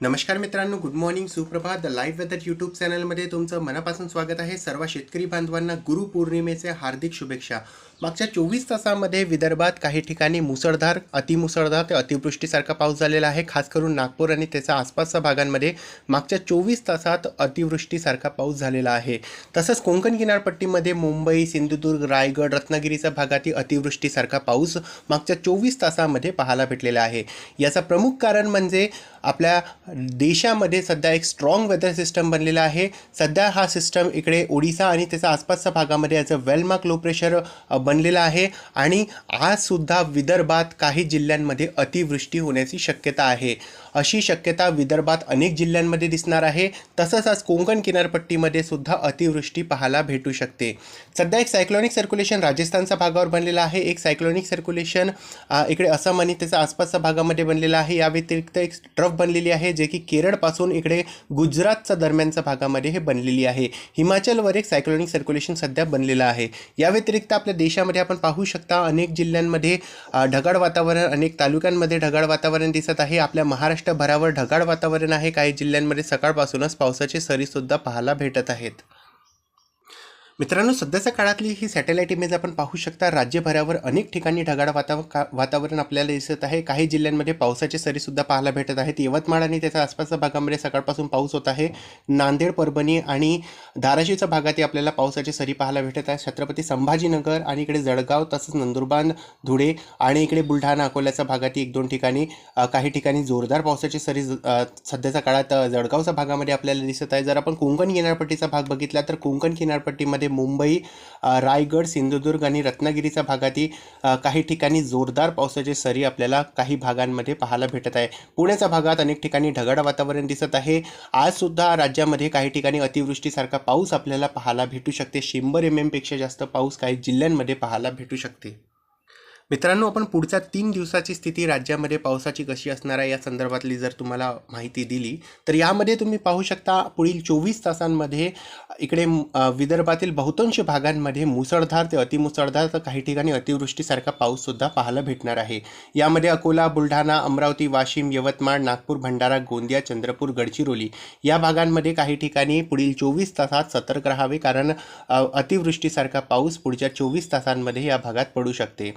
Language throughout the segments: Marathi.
नमस्कार मित्रांनो गुड मॉर्निंग सुप्रभात. द लाईव्ह वेदर यूट्यूब चॅनलमध्ये तुमचं मनापासून स्वागत आहे. सर्व शेतकरी बांधवांना गुरुपौर्णिमेचे हार्दिक शुभेच्छा. मागच्या चोवीस तासामध्ये विदर्भात काही ठिकाणी मुसळधार अतिमुसळधार ते अतिवृष्टीसारखा पाऊस झालेला आहे. खास करून नागपूर आणि त्याच्या आसपासच्या भागांमध्ये मागच्या चोवीस तासात अतिवृष्टीसारखा पाऊस झालेला आहे. तसंच कोकण किनारपट्टीमध्ये मुंबई सिंधुदुर्ग रायगड रत्नागिरीच्या भागातील अतिवृष्टीसारखा पाऊस मागच्या चोवीस तासामध्ये पाहायला भेटलेला आहे. याचा प्रमुख कारण म्हणजे आपल्या देशामध्ये सध्या एक स्ट्रॉंग वेदर सिस्टम बनलेला आहे. सध्या हा सिस्टम इकडे ओडिसा आणि त्याच्या आसपासच्या भागामध्ये याचं वेलमार्क लो प्रेशर बनलेला आहे आणि आजसुद्धा विदर्भात काही जिल्ह्यांमध्ये अतिवृष्टी होण्याची शक्यता आहे. अशी शक्यता विदर्भात अनेक जिल्ह्यांमध्ये दिसणार आहे. तसंच आज कोंकण किनारपट्टीमध्ये सुद्धा अतिवृष्टी पाहायला भेटू शकते. सध्या एक सायक्लॉनिक सर्क्युलेशन राजस्थानच्या भागावर बनलेलं आहे. एक सायक्लॉनिक सर्क्युलेशन इकडे असम आणि त्याच्या आसपासच्या भागामध्ये बनलेलं आहे. या व्यतिरिक्त एक ट्रफ बनलेली आहे जे की केरळपासून इकडे गुजरातच्या दरम्यानच्या भागामध्ये हे बनलेली आहे. हिमाचलवर एक सायक्लॉनिक सर्क्युलेशन सध्या बनलेलं आहे. या व्यतिरिक्त आपल्या देश देशामध्ये आपण पाहू शकता अनेक जिल्ह्यांमध्ये ढगाळ वातावरण अनेक तालुक्यांमध्ये ढगाळ वातावरण दिसत आहे. आपल्या महाराष्ट्रभरावर ढगाळ वातावरण आहे. काही जिल्ह्यांमध्ये सकाळपासूनच पावसाचे सरीसुद्धा पाहायला भेटत आहेत. मित्रांनो सध्याच्या काळातली ही सॅटेलाईट इमेज आपण पाहू शकता राज्यभरावर अनेक ठिकाणी ढगाळ वातावरण का वातावरण आपल्याला दिसत आहे. काही जिल्ह्यांमध्ये पावसाचे सरीसुद्धा पाहायला भेटत आहेत. यवतमाळ आणि त्याच्या आसपासच्या भागामध्ये सकाळपासून पाऊस होत आहे. नांदेड परभणी आणि धाराशिवच्या भागातही आपल्याला पावसाचे सरी पाहायला भेटत आहे छत्रपती संभाजीनगर आणि इकडे जळगाव तसंच नंदुरबार धुळे आणि इकडे बुलढाणा अकोल्याच्या भागातही एक दोन ठिकाणी काही ठिकाणी जोरदार पावसाची सरी सध्याच्या काळात जळगावच्या भागामध्ये आपल्याला दिसत आहे. जर आपण कोकण किनारपट्टीचा भाग बघितला तर कोकण किनारपट्टीमध्ये मुंबई रायगड सिंधुदुर्ग आणि रत्नागिरीच्या भागातही काही ठिकाणी जोरदार पावसाचे सरी आपल्याला काही भागांमध्ये पाहायला भेटत आहे. पुण्याच्या भागात अनेक ठिकाणी ढगाळ वातावरण दिसत आहे. आज सुद्धा राज्यामध्ये काही ठिकाणी अतिवृष्टीसारखा पाऊस आपल्याला पाहायला भेटू शकते. शंभर एमपेक्षा जास्त पाऊस काही जिल्ह्यांमध्ये पाहायला भेटू शकते. मित्रांनो आपण पुढच्या तीन दिवसाची स्थिती राज्यामध्ये पावसाची कशी असणार आहे या संदर्भातली जर तुम्हाला माहिती दिली तर यामध्ये तुम्ही पाहू शकता पुढील चोवीस तासांमध्ये इकडे विदर्भातील बहुतांश भागांमध्ये मुसळधार ते अतिमुसळधार तर काही ठिकाणी अतिवृष्टीसारखा पाऊससुद्धा पाहायला भेटणार आहे. यामध्ये अकोला बुलढाणा अमरावती वाशिम यवतमाळ नागपूर भंडारा गोंदिया चंद्रपूर गडचिरोली या भागांमध्ये काही ठिकाणी पुढील चोवीस तासात सतर्क राहावे कारण अतिवृष्टीसारखा पाऊस पुढच्या चोवीस तासांमध्ये या भागात पडू शकते.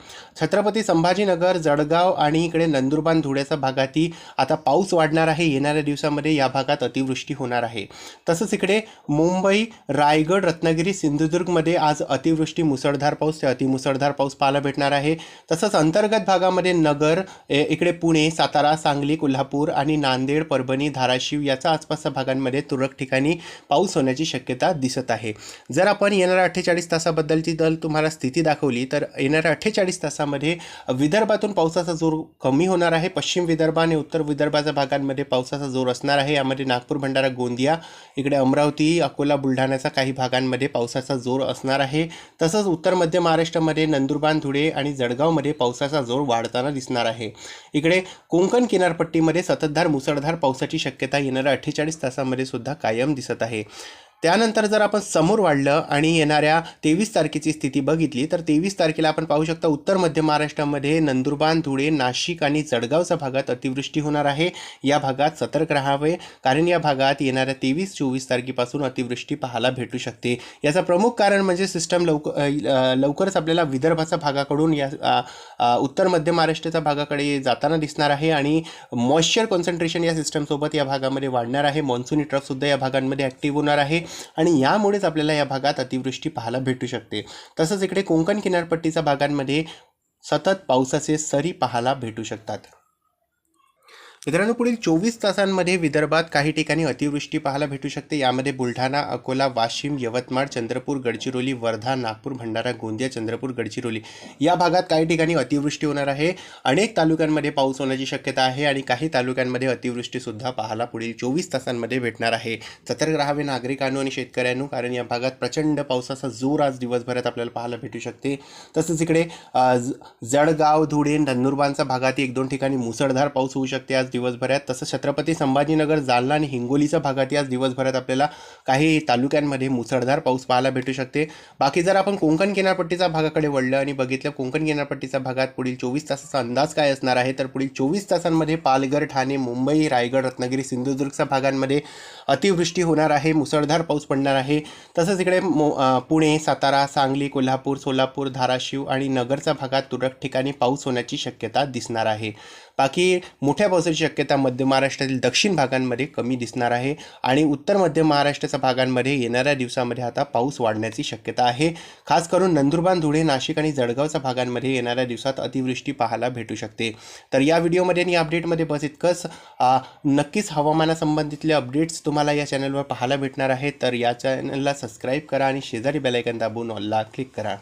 छत्रपती संभाजीनगर जळगाव आणि इकडे नंदुरबार धुळ्याच्या भागातही आता पाऊस वाढणार आहे. येणाऱ्या दिवसामध्ये या भागात अतिवृष्टी होणार आहे. तसंच इकडे मुंबई रायगड रत्नागिरी सिंधुदुर्गमध्ये आज अतिवृष्टी मुसळधार पाऊस ते अतिमुसळधार पाऊस पाहायला भेटणार आहे. तसंच अंतर्गत भागामध्ये नगर ए- इकडे पुणे सातारा सांगली कोल्हापूर आणि नांदेड परभणी धाराशिव याच्या आसपासच्या भागांमध्ये तुरळक ठिकाणी पाऊस होण्याची शक्यता दिसत आहे. जर आपण येणाऱ्या अठ्ठेचाळीस तासाबद्दलची दल तुम्हाला स्थिती दाखवली तर येणाऱ्या अठ्ठेचाळीस तासामध्ये विदर्भातून पावसाचा जोर कमी होणार आहे. पश्चिम विदर्भ आणि उत्तर विदर्भाच्या भागांमध्ये पावसाचा जोर असणार आहे. यामध्ये नागपूर भंडारा गोंदिया इकडे अमरावती अकोला बुलढाण्याच्या काही भागांमध्ये पावसाचा जोर असणार आहे. तसंच उत्तर मध्य महाराष्ट्रामध्ये नंदुरबार धुळे आणि जळगावमध्ये पावसाचा जोर वाढताना दिसणार आहे. इकडे कोंकण किनारपट्टीमध्ये सततधार मुसळधार पावसाची शक्यता येणाऱ्या अठ्ठेचाळीस तासामध्ये सुद्धा कायम दिसत आहे. त्यानंतर जर आपण समोर वाढलं आणि येणाऱ्या तेवीस तारखेची स्थिती बघितली तर तेवीस तारखेला आपण पाहू शकता उत्तर मध्य महाराष्ट्रामध्ये नंदुरबार धुळे नाशिक आणि जळगावच्या भागात अतिवृष्टी होणार आहे. या भागात सतर्क राहावे कारण या भागात येणाऱ्या तेवीस चोवीस तारखेपासून अतिवृष्टी पाहायला भेटू शकते. याचं प्रमुख कारण म्हणजे सिस्टम लवकर लवकरच आपल्याला विदर्भाच्या भागाकडून या उत्तर मध्य महाराष्ट्राच्या भागाकडे जाताना दिसणार आहे आणि मॉइश्चर कॉन्सन्ट्रेशन या सिस्टमसोबत या भागामध्ये वाढणार आहे. मॉन्सून ट्रफसुद्धा या भागांमध्ये ॲक्टिव्ह होणार आहे. आणि यामुळेच आपल्याला या भागात अतिवृष्टी पाहायला भेटू शकते. तसंच इकडे कोकण किनारपट्टीच्या भागांमध्ये सतत पावसाचे सरी पाहायला भेटू शकतात. मित्रांनो पुढील चोवीस तासांमध्ये विदर्भात काही ठिकाणी अतिवृष्टी पाहायला भेटू शकते. यामध्ये बुलढाणा अकोला वाशिम यवतमाळ चंद्रपूर गडचिरोली वर्धा नागपूर भंडारा गोंदिया चंद्रपूर गडचिरोली या भागात काही ठिकाणी अतिवृष्टी होणार आहे. अनेक तालुक्यांमध्ये पाऊस होण्याची शक्यता आहे आणि काही तालुक्यांमध्ये अतिवृष्टीसुद्धा पाहायला पुढील चोवीस तासांमध्ये भेटणार आहे. सतर्क राहावे नागरिकांनो आणि शेतकऱ्यांनो कारण या भागात प्रचंड पावसाचा जोर आज दिवसभरात आपल्याला पाहायला भेटू शकते. तसंच इकडे ज- जळगाव धुळे नंदुरबारच्या भागात एक दोन ठिकाणी मुसळधार पाऊस होऊ शकते. आज दिवसभरात. तसंच छत्रपती संभाजीनगर जालना आणि हिंगोलीच्या भागात याच दिवसभरात आपल्याला काही तालुक्यांमध्ये मुसळधार पाऊस पाहायला भेटू शकते. बाकी जर आपण कोकण किनारपट्टीच्या भागाकडे वळलं आणि बघितलं कोकण किनारपट्टीच्या भागात पुढील चोवीस तासाचा अंदाज काय असणार आहे? तर पुढील चोवीस तासांमध्ये पालघर ठाणे मुंबई रायगड रत्नागिरी सिंधुदुर्गच्या भागांमध्ये अतिवृष्टी होणार आहे मुसळधार पाऊस पडणार आहे. तसंच इकडे मो पुणे सातारा सांगली कोल्हापूर सोलापूर धाराशिव आणि नगरच्या भागात तुरळक ठिकाणी पाऊस होण्याची शक्यता दिसणार आहे. बाकी मोठ्या पावसाची शक्यता मध्य महाराष्ट्रातील दक्षिण भागांमध्ये कमी दिसणार आहे आणि उत्तर मध्य महाराष्ट्राच्या भागांमध्ये येणाऱ्या दिवसामध्ये आता पाऊस वाढण्याची शक्यता आहे. खास करून नंदुरबार धुळे नाशिक आणि जळगावच्या भागांमध्ये येणाऱ्या दिवसात अतिवृष्टी पाहायला भेटू शकते. तर या व्हिडिओमध्ये आणि अपडेटमध्ये बस इतकंच नक्कीच हवामानासंबंधितले अपडेट्स तुम्हाला या चॅनलवर पाहायला भेटणार आहे तर या चॅनलला सबस्क्राईब करा आणि शेजारी बेलायकन दाबून ऑलला क्लिक करा.